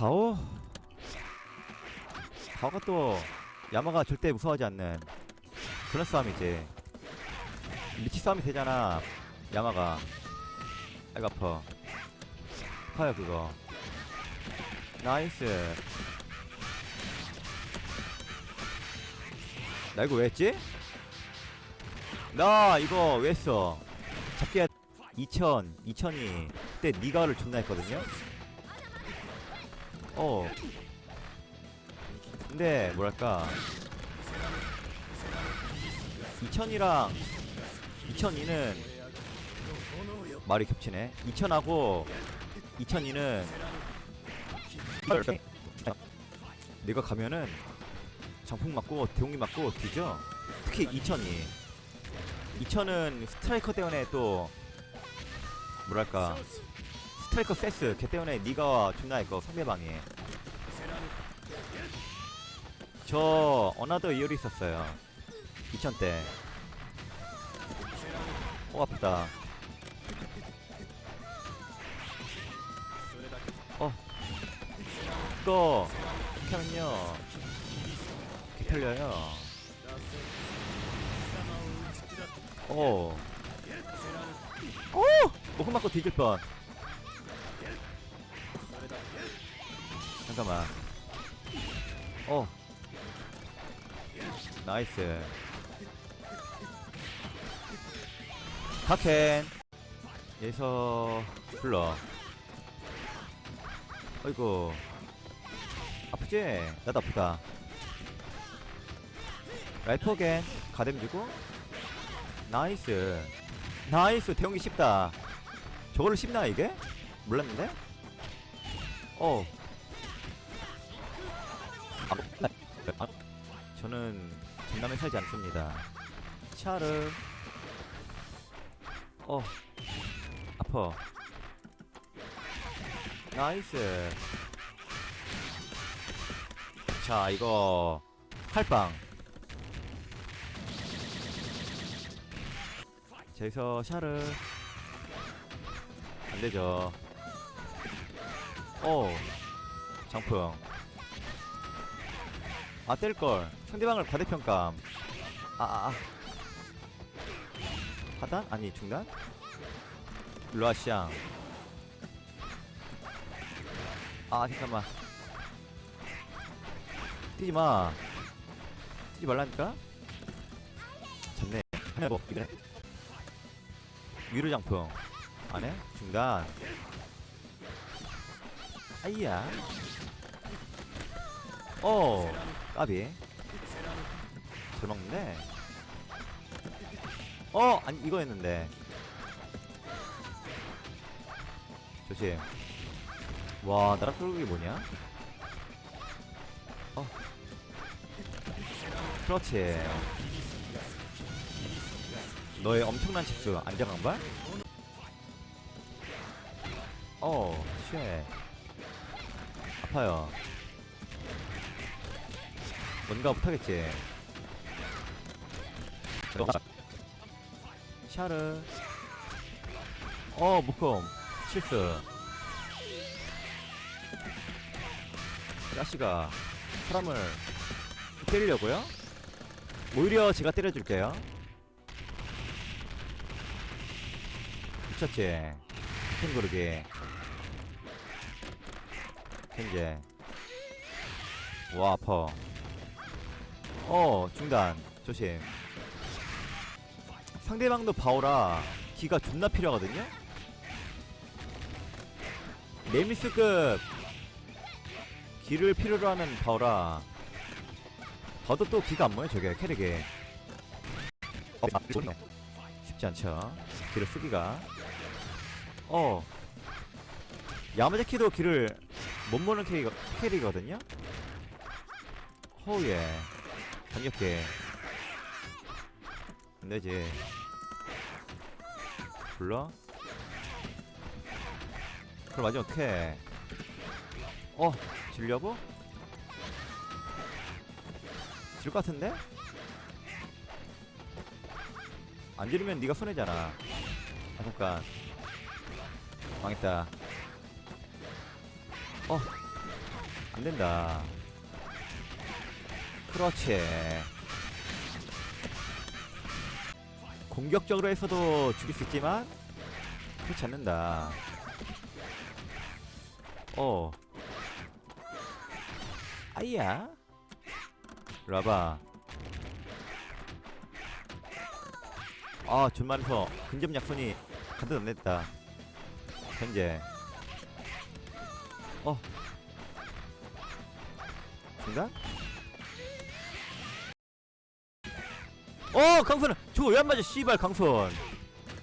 가오? 가오가 또 야마가 절대 무서워하지 않는 그런 싸움이지. 리치 싸움이 되잖아 야마가. 아이고 아파. 아파요 그거. 나이스. 나 이거 왜 했지? 나 이거 왜 했어? 잡기야 2000 2000이. 그때 니가를 존나 했거든요 어. 근데 뭐랄까. 2000이랑 2002는 말이 겹치네. 2000하고 2002는 내가 가면은 장풍 맞고 대웅이 맞고 뒤져. 특히 2002 2000은 스트라이커 때문에 또 뭐랄까 스트라이커 세스. 걔 때문에 니가 존나 했고 상대방이 저 어나더 이열이 있었어요. 2000때 어 아프다. 어. 이거 이렇게 하면요. 이렇게 털려요. 어. 오! 목금 맞고 뒤질 뻔 잠깐만 어. 나이스. 카켄 여기서 불러. 어이구. 아프지? 나도 아프다. 라이퍼겐 가뎀 주고. 나이스. 나이스. 대용기 쉽다. 저걸로 쉽나 이게? 몰랐는데? 어 저는 전남에 살지 않습니다. 샤르 어 아파. 나이스. 자 이거 칼빵 자 여기서 샤르 안 되죠. 오 장풍 아 뗄걸. 상대방을 과대평감. 아아 아. 하단? 아니 중단? 일로와 아 잠깐만. 뛰지마. 뛰지 말라니까? 잡네. 하나 뭐 이래 위로 장풍. 안해? 중단. 아이야 어 까비. 잘 먹는데 어 아니 이거였는데. 조심. 와 나락 돌격이 뭐냐? 어. 그렇지. 너의 엄청난 칩수 안정강발? 어 쉣. 아파요 뭔가 못하겠지. 샤르. 어 목검 실수. 자식아 사람을 때리려고요? 오히려 제가 때려줄게요. 미쳤지? 같은 고르기. 현재 와 아파 어 중단. 조심. 상대방도 바오라 기가 존나 필요하거든요? 네미스급 기를 필요로 하는 바오라. 더도 또 기가 안 모여 저게 캐릭에. 어, 아, 쉽지 않죠? 기를 쓰기가. 어. 야마자키도 기를 못 모는 캐릭, 캐릭이거든요? 허우예 강력해 안되지 불러? 그럼 마지막 어떡해 어 질려고? 질 것 같은데? 안 지르면 네가 손해잖아 아 잠깐 망했다 어 안 된다. 그렇지. 공격적으로 해서도 죽일 수 있지만 그렇지 않는다. 어. 아이야. 와봐. 아, 준말에서 근접 약손이 가득 안 냈다. 현재. 어. 중간? 어, 강선! 저거 왜 안 맞아, 씨발, 강선!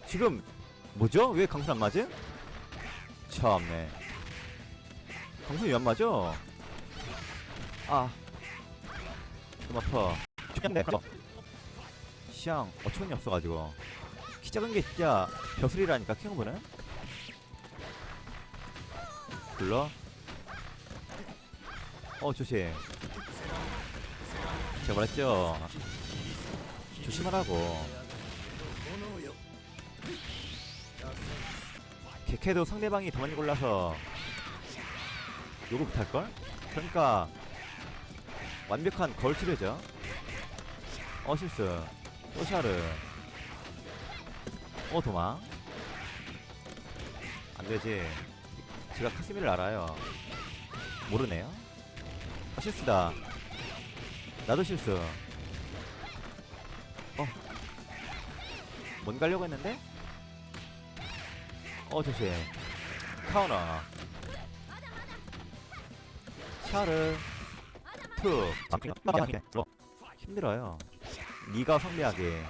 지금, 뭐죠? 왜 강선 안 맞음? 참네. 강선 왜 안 맞아? 아. 좀 아파. 시앙, 어처구니 없어가지고. 키 작은 게 진짜 벼슬이라니까, 키워보는? 불러? 어, 조심. 제가 말했죠? 조심하라고. 개캐도 상대방이 더 많이 골라서 요거 못할걸? 그러니까 완벽한 치료죠. 어 실수. 또 샤르. 어 도망. 안 되지. 제가 카스미를 알아요. 모르네요. 어, 실수다. 나도 실수. 뭔 가려고 했는데? 어, 조심. 카우너. 샤르. 투. 어, 힘들어요. 니가 성리하게.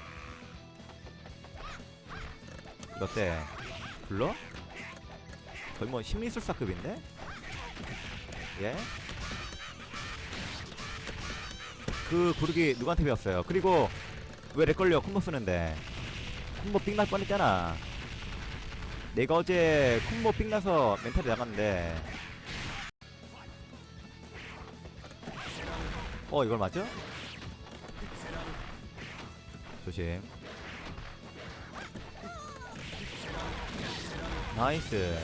이거 어때? 불러? 거의 뭐 심리술사급인데? 예? 그 고르기 누구한테 배웠어요? 그리고 왜 렉걸려 콤보 쓰는데 콤보 삥날 뻔했잖아 내가 어제 콤보 삥나서 멘탈이 나갔는데 어 이걸 맞죠? 조심 나이스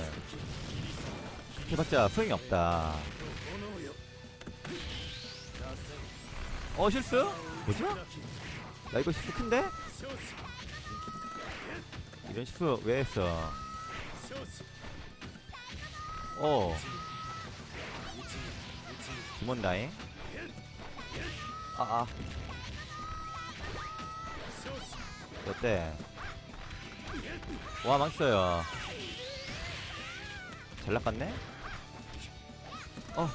그렇게 봤자 소용이 없다 어 실수? 뭐죠? 나 이거 실수 큰데? 이런 실수 왜 했어? 어 김원다잉 아 아 어때? 와 망했어요 잘 낚았네? 어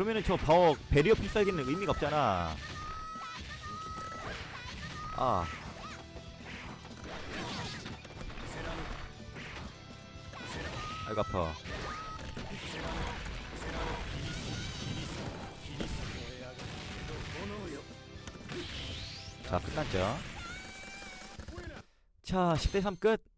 그러면은 저 바워 베리어 필살기는 의미가 없잖아. 아. 아이고 아파. 자 끝났죠. 자 10대 3 끝.